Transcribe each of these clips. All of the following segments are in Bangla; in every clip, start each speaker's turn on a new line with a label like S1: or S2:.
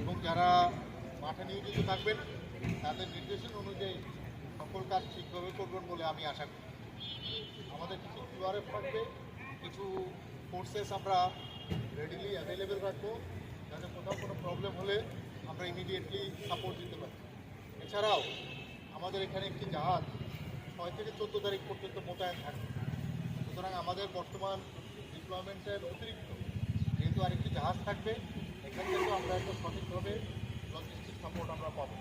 S1: এবং যারা মাঠে নিয়োজিত থাকবেন, তাদের নির্দেশন অনুযায়ী সকল কাজ ঠিকভাবে করবেন বলে আমি আশা করি। আমাদের কিছু কিউআরএফ থাকবে, কিছু ফোর্সেস আমরা রেডিলি অ্যাভেলেবেল রাখব, যাতে কোথাও কোনো প্রবলেম হলে আমরা ইমিডিয়েটলি সাপোর্ট দিতে পারি। এছাড়াও, আমাদের এখানে একটি জাহাজ ছয় থেকে চোদ্দ তারিখ পর্যন্ত মোতায়েন থাকবে। সুতরাং আমাদের বর্তমান ডিপ্লয়মেন্টের অতিরিক্ত যেহেতু আরেকটি জাহাজ থাকবে, এখান থেকেও আমরা একটা সঠিকভাবে লজিস্টিক সাপোর্ট আমরা পাবো।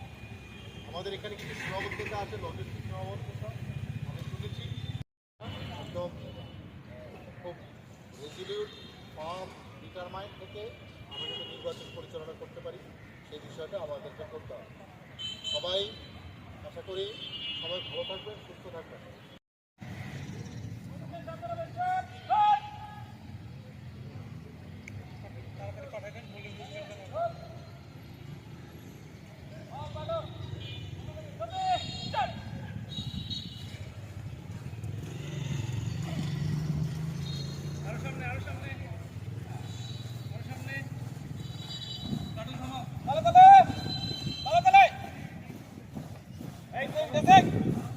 S1: আমাদের এখানে কিছু সীমাবদ্ধতা আছে লজিস্টিক সীমাবদ্ধতা আমি শুনেছি। একদম খুব রেজিলিউট ফার্ম ডিটারমাইন্ড থেকে আমরা যাতে নির্বাচন পরিচালনা করতে পারি। সেই বিষয়টা আমাদেরকে করতে হবে। সবাই আশা করি সবাই ভালো থাকবেন, সুস্থ থাকবেন। Hey, move the.